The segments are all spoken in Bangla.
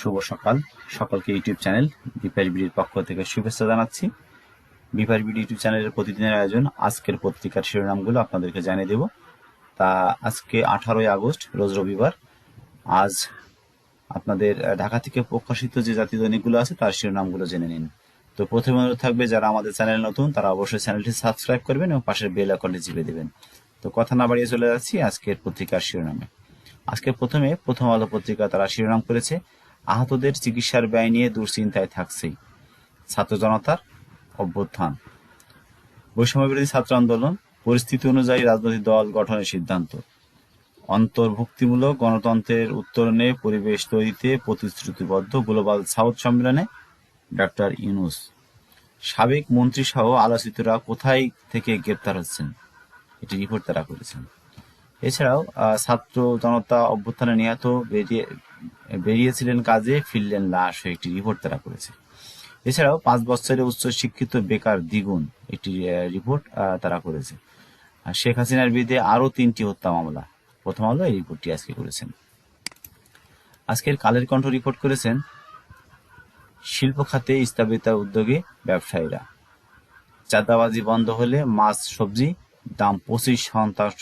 শুভ সকাল। সকলকে ইউটিউব চ্যানেল বিপার বিডির পক্ষ থেকে শুভেচ্ছা জানাচ্ছি। বিপার বিডি ইউটিউব চ্যানেলের প্রতিদিনের আয়োজন, আজকের পত্রিকার শিরোনামগুলো আপনাদেরকে জানিয়ে দেব। তা আজকে আঠারোই আগস্ট, রোজ রবিবার। আজ আপনাদের ঢাকা থেকে প্রকাশিত যে জাতীয় দৈনিকগুলো আছে, তার শিরোনামগুলো জেনে নিন। তো প্রথমে অনুরোধ থাকবে, যারা আমাদের চ্যানেল নতুন, তারা অবশ্যই চ্যানেলটি সাবস্ক্রাইব করবেন এবং পাশের বেল আইকনটি চিপে দেবেন। তো কথা না বাড়িয়ে চলে যাচ্ছি আজকের পত্রিকার শিরোনামে। আজকে প্রথমে প্রথম আলো পত্রিকা তারা শিরোনাম করেছে আহতদের চিকিৎসার ব্যয় নিয়ে দুশ্চিন্তায় থাকছে। ছাত্র জনতার অভ্যুত্থান। বৈষম্য বিরোধী ছাত্র আন্দোলন পরিস্থিতি অনুযায়ী রাজনৈতিক দল গঠনের সিদ্ধান্ত। অন্তর্ভুক্তিমূলক গণতন্ত্রের উত্তরণে পরিবেশ তৈরিতে প্রতিশ্রুতিবদ্ধ গ্লোবাল সাউথ সম্মেলনে ডাক্তার ইউনুস। সাবেক মন্ত্রী সহ আলোচিতরা কোথায় থেকে গ্রেপ্তার হচ্ছেন? এটি রিপোর্ট তারা করেছেন। এছাড়াও ছাত্র জনতা অভ্যুত্থানে নিহত বেরিয়েছিলেন কাজে, ফিরলেন লাশ হয়ে একটি রিপোর্ট তারা করেছে। এছাড়াও পাঁচ বছরের উচ্চ শিক্ষিত বেকার দ্বিগুণ একটি রিপোর্ট তারা করেছে। শেখ হাসিনার বিরুদ্ধে আরও তিনটি হত্যা মামলা। প্রথম আলো এই রিপোর্টটি আজকে করেছেন। আজকের কালের কণ্ঠ রিপোর্ট করেছেন শিল্প খাতে স্থাপিত উদ্যোগে ব্যবসায়ীরা। চাঁদাবাজি বন্ধ হলে মাছ, সবজি দাম পঁচিশ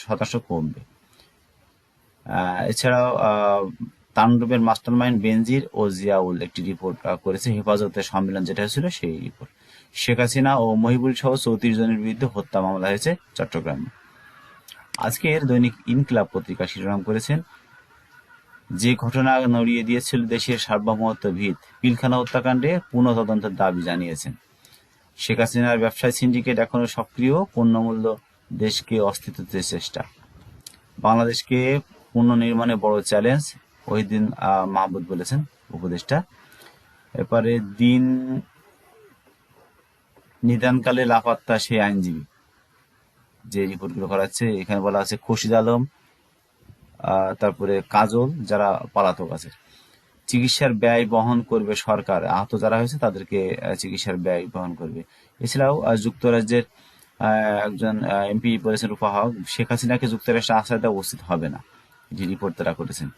শতাংশ কমবে। এছাড়াও তাণ্ডবের মাস্টারমাইন্ড বেনজির ও জিয়াউল একটি রিপোর্ট করেছে হেফাজতের সম্মেলন যেটা হয়েছিল সেই রিপোর্ট। শেখ হাসিনা ও মহিবুল সহ চৌত্রিশ জনের বিরুদ্ধে হত্যা মামলা হয়েছে চট্টগ্রামে। আজকের দৈনিক ইনকিলাব পত্রিকা শিরোনাম করেছেন, যে ঘটনা নড়িয়ে দিয়েছিল দেশের সার্বভৌমত্ব ভিত, পিলখানা হত্যাকাণ্ডে পুনঃ তদন্তের দাবি জানিয়েছেন। শেখ হাসিনার ব্যবসায় সিন্ডিকেট এখনও সক্রিয়, পণ্যমূল্য দেশকে অস্তিত্বের চেষ্টা। বাংলাদেশকে পুনর্নির্মাণে বড় চ্যালেঞ্জ ওই দিন মাহবুদ বলেছেন, উপদেষ্টা। এরপরে দিন নিদানকালে লাপাত্তা সেই আইনজীবী, যে রিপোর্টগুলো করাচ্ছে, এখানে বলা আছে খুরশিদ আলম তারপরে কাজল, যারা পলাতক আছে। চিকিৎসার ব্যয় বহন করবে সরকার, আহত যারা হয়েছে তাদেরকে চিকিৎসার ব্যয় বহন করবে। এছাড়াও যুক্তরাজ্যের একজন এমপি বলেছেন রূপা হক, শেখ হাসিনাকে যুক্তরাষ্ট্রে আশ্রয় দেওয়া উচিত হবে না যে রিপোর্ট তারা করেছেন।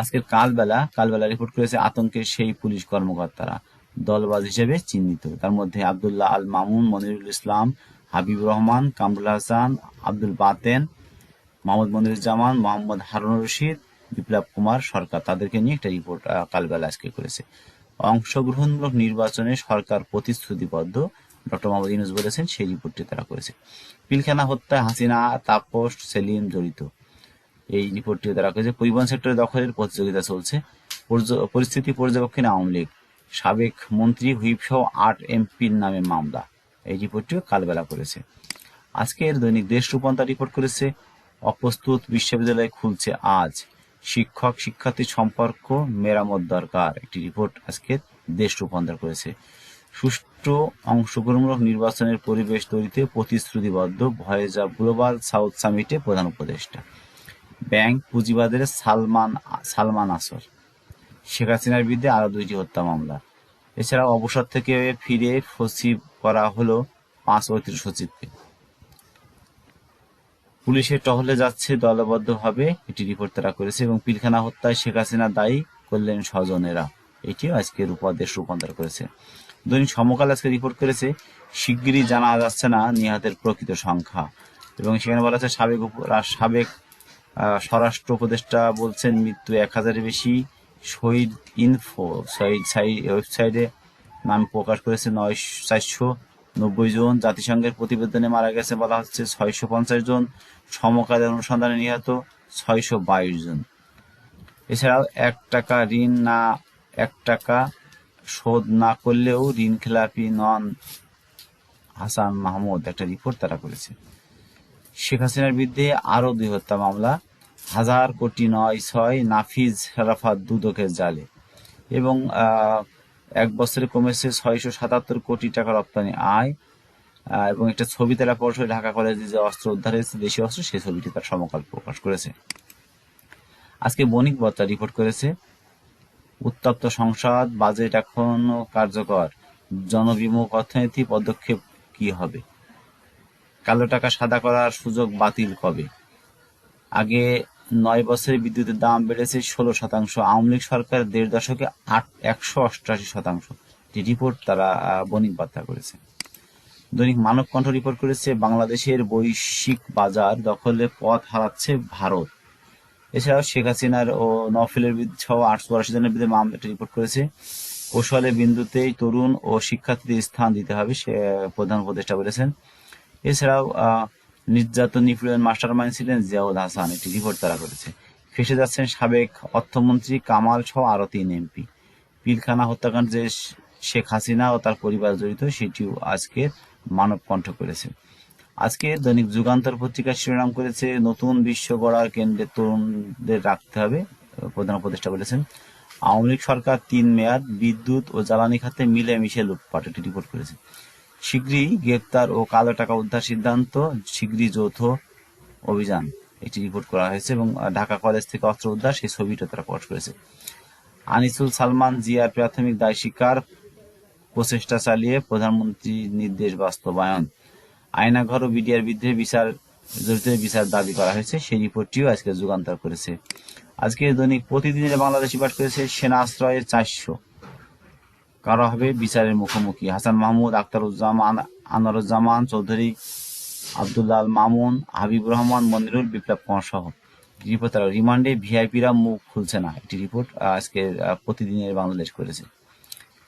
আজকের কালবেলা কালবেলা রিপোর্ট করেছে আতঙ্কের সেই পুলিশ কর্মকর্তারা। দলবাজ হিসেবে চিহ্নিত। তার মধ্যে আব্দুল্লাহ আল মামুন, মনিরুল ইসলাম, হাবিবুর রহমান, কামরুল হাসান, আব্দুল বাতেন মোহাম্মদ মনিরুজ্জামান, মোহাম্মদ হারুন রশিদ, বিপ্লব কুমার সরকার। তাদেরকে নিয়ে একটা রিপোর্ট কালবেলা আজকে করেছে। অংশগ্রহণমূলক নির্বাচনে সরকার প্রতিশ্রুতিবদ্ধ। ডক্টর মোহাম্মদ ইউনুস বলেছেন, সেই রিপোর্টটি তারা করেছে। পিলখানা হত্যা হাসিনা, তাপস, সেলিম জড়িত। এই রিপোর্টটি তারা করেছে পরিবহন সেক্টরে দখলের প্রতিযোগিতা চলছে। পরিস্থিতি পর্যবেক্ষণে আওয়ামী লীগ। সাবেক মন্ত্রী হুইপ সহ আট এমপির নামে মামলা। এই রিপোর্টটিও কালবেলা করেছে। আজকের দৈনিক দেশ রূপান্তর রিপোর্ট করেছে, অপ্রস্তুত বিশ্ববিদ্যালয় খুলছে আজ। শিক্ষক শিক্ষার্থী সম্পর্ক মেরামত দরকার, একটি রিপোর্ট আজকে দেশ রূপান্তর করেছে। সুষ্ঠু অংশগ্রহণমূলক নির্বাচনের পরিবেশ তৈরিতে প্রতিশ্রুতিবদ্ধ ভয়েজা গ্লোবাল সাউথ সামিটে প্রধান উপদেষ্টা। ব্যাংক পুঁজিবাদের সালমান সালমান আসর। শেখ হাসিনার বিরুদ্ধে আরও দুইটি হত্যা মামলা। এছাড়া অবসর থেকে ফিরে সচিব করা হলো পাঁচ অতিরিক্ত সচিবকে। পুলিশের টহলে যাচ্ছে দলবদ্ধভাবে, এটি রিপোর্ট তারা করেছে, এবং পিলখানা হত্যায় শেখ হাসিনা দায়ী করলেন স্বজনেরা। এটিও আজকের রূপাদেশ রূপান্তর করেছে। দৈনিক সমকাল আজকে রিপোর্ট করেছে, শিগগিরই জানা যাচ্ছে না নিহতের প্রকৃত সংখ্যা। এবং সেখানে বলা হচ্ছে সাবেক সাবেক স্বরাষ্ট্র উপদেষ্টা বলছেন মৃত্যু এক হাজারের বেশি। শহীদ ইনফো ওয়েবসাইটে নাম প্রকাশ করেছে নয়, চারশো নব্বই জন। জাতিসংঘের প্রতিবেদনে মারা গেছে বলা হচ্ছে ছয়শো পঞ্চাশ জন। সমকালের অনুসন্ধানে নিহত ছয়শো বাইশ জন। এছাড়াও এক টাকা ঋণ না, এক টাকা শোধ না করলেও ঋণ খেলাপি নন হাসান মাহমুদ। একটা রিপোর্ট তারা করেছে। শেখ হাসিনার বিরুদ্ধে আরও দুই হত্যা মামলা, হাজার কোটি নয় ছয় নাফিজ রাফাত দুদকের জালে। এবং এক বছরে কমেছে ছয়শো সাতাত্তর কোটি টাকা রপ্তানি আয় এবং একটা ছবি তারা পরশু ঢাকা কলেজে যে অস্ত্র উদ্ধার হয়েছে, দেশীয় অস্ত্র, সেই ছবিটি তার সমকাল প্রকাশ করেছে। আজকে বণিক বার্তা রিপোর্ট করেছে, উত্তপ্ত সংসদ, বাজেট এখনও কার্যকর, জনবিমুখ অর্থনীতি পদক্ষেপ কি হবে? কালো টাকা সাদা করার সুযোগ বাতিল কবে? আগে নয় বছরে বিদ্যুতের দাম বেড়েছে ষোলো শতাংশ। আওয়ামী লীগ সরকার দেড় দশকে আট, একশো অষ্টআশি শতাংশ। একটি রিপোর্ট তারা বণিক বার্তা করেছে। দৈনিক মানব কণ্ঠ রিপোর্ট করেছে, বাংলাদেশের বৈশ্বিক বাজার দখলে পথ হারাচ্ছে ভারত। এছাড়াও শেখ হাসিনার ও নফিলের বিরুদ্ধে আটশো আশি জনের বিরুদ্ধে মামলা রিপোর্ট করেছে। কৌশলে বিন্দুতেই তরুণ ও শিক্ষার্থীদের স্থান দিতে হবে, সে, প্রধান উপদেষ্টা বলেছেন। এছাড়াও নির্যাতন নিপীড়ন মাস্টার মাইন্ড ছিলেন জিয়াউল হাসান, একটি রিপোর্ট তারা করেছে। ফেসে যাচ্ছেন সাবেক অর্থমন্ত্রী কামাল সহ আরও তিন এমপি। পিলখানা হত্যাকাণ্ড যে শেখ হাসিনা ও তার পরিবার জড়িত, সেটিও আজকে মানব কণ্ঠ করেছে। আজকে দৈনিক যুগান্তর পত্রিকা শিরোনাম করেছে, নতুন বিশ্ব গড়ার কেন্দ্রে তরুণদের রাখতে হবে, প্রধান উপদেষ্টা বলেছেন। আওয়ামী লীগ সরকার তিন মেয়াদ বিদ্যুৎ ও জ্বালানি খাতে মিলেমিশে লুটপাট, একটি রিপোর্ট করেছে। শীঘ্রই গ্রেপ্তার ও কালো টাকা উদ্ধার সিদ্ধান্ত, শীঘ্রই যৌথ অভিযান একটি রিপোর্ট করা হয়েছে এবং ঢাকা কলেজ থেকে অস্ত্র উদ্ধার সেই ছবিটা তারা পোস্ট করেছে। আনিসুল সালমান জিয়ার প্রাথমিক দায় স্বীকার, প্রচেষ্টা চালিয়ে প্রধানমন্ত্রীর নির্দেশ বাস্তবায়ন। আয়নাঘর ও বিডিআর বিরুদ্ধে বিচার জড়িত বিচার দাবি করা হয়েছে, সেই রিপোর্টটিও আজকে যুগান্তর করেছে। আজকে দৈনিক প্রতিদিনের বাংলাদেশি পাঠ করেছে, সেনা আশ্রয়ের চারশো। কারা হবে? বিচারের মুখোমুখি। হাসান মাহমুদ, আখতারুজ্জামান, আনারুজ্জামান চৌধুরী আব্দুল্লাহ আল মামুন, হাবিবুর রহমান, মনিরুল বিপ্লব কুমার সহ। রিপোর্ট তারা রিমান্ডে ভিআইপিরা মুখ খুলছে না। একটি রিপোর্ট আজকে প্রতিদিনের বাংলাদেশ করেছে।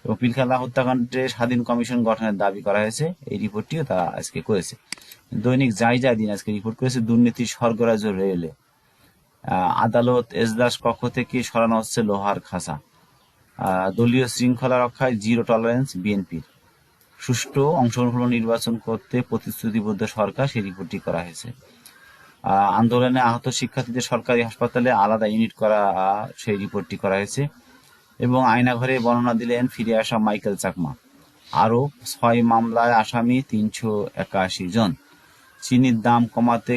এবং পিলখালা হত্যাকাণ্ডে স্বাধীন কমিশন গঠনের দাবি করা হয়েছে। এই রিপোর্টটিও তারা আজকে করেছে। দৈনিক যাই যাই দিন আজকে রিপোর্ট করেছে, দুর্নীতি স্বর্গরাজ রেলে। আদালত এজলাস কক্ষ থেকে সরানো হচ্ছে লোহার খাসা। দলীয় শৃঙ্খলা রক্ষায় জিরো টলারেন্স বিএনপির। সুষ্ঠু অংশগ্রহণ নির্বাচন করতে প্রতিশ্রুতিবদ্ধ সরকার সেই রিপোর্টটি করা হয়েছে। আন্দোলনে আহত শিক্ষার্থীদের সরকারি হাসপাতালে আলাদা ইউনিট করা সেই রিপোর্টটি করা হয়েছে এবং আয়নাঘরে বর্ণনা দিলেন ফিরে আসা মাইকেল চাকমা। আরও ছয় মামলায় আসামি তিনশো একাশি জন। চিনির দাম কমাতে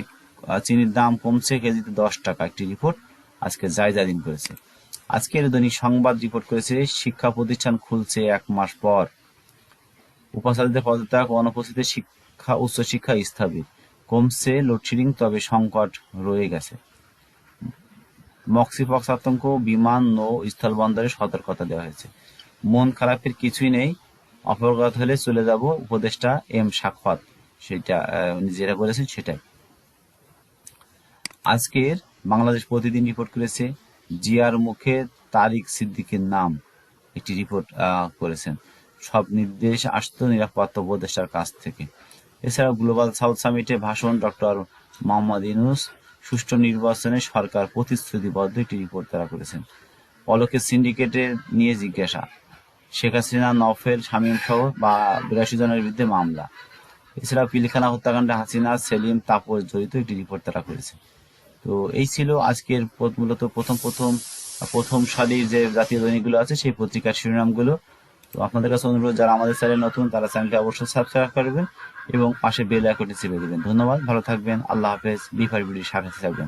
চিনির দাম কমছে কেজিতে দশ টাকা। একটি রিপোর্ট আজকে জায়জা দিন করেছে। আজকের দৈনিক সংবাদ রিপোর্ট করেছে, শিক্ষা প্রতিষ্ঠান খুলছে এক মাস পর। উপাচার্যদের পদত্যাগ অনুপস্থিতিতে শিক্ষা, উচ্চশিক্ষা স্থবির কমছে লোডশেডিং, তবে সংকট রয়ে গেছে। মক্সিপক্স আতঙ্ক, বিমান নৌ স্থলবন্দরে সতর্কতা দেওয়া হয়েছে। মন খারাপের কিছুই নেই। অপরগত হলে চলে যাব উপদেষ্টা এম সাক্ষাৎ সেটা যেটা বলেছেন সেটাই। আজকের বাংলাদেশ প্রতিদিন রিপোর্ট করেছে জিয়ার মুখে তারিক সিদ্দিকের নাম একটি রিপোর্ট করেছেন। সব নির্দেশ আসতো নিরাপত্তা উপদেষ্টার কাছ থেকে। এছাড়া গ্লোবাল সাউথ সামিটে ভাষণ ডক্টর মোহাম্মদ ইনুস সুষ্ঠু নির্বাচনে সরকার প্রতিশ্রুতিবদ্ধ একটি রিপোর্ট তারা করেছেন। পলকের সিন্ডিকেটে নিয়ে জিজ্ঞাসা। শেখ হাসিনা নফেল, শামীম সহ বা বিরাশি জনের বিরুদ্ধে মামলা। এছাড়া পিলখানা হত্যাকাণ্ডে হাসিনা, সেলিম, তাপস জড়িত একটি রিপোর্ট তারা করেছে তো এই ছিল আজকের মূলত প্রথম প্রথম প্রথম সারির যে জাতীয় দৈনিকগুলো আছে, সেই পত্রিকার শিরোনামগুলো। তো আপনাদের কাছে অনুরোধ, যারা আমাদের চ্যানেল নতুন, তারা চ্যানেলটি অবশ্যই সাবস্ক্রাইব করবেন এবং পাশে বেল আইকনটি চেপে দেবেন। ধন্যবাদ, ভালো থাকবেন, আল্লাহ হাফেজ বিফার ভিডিও সাথে থাকবেন।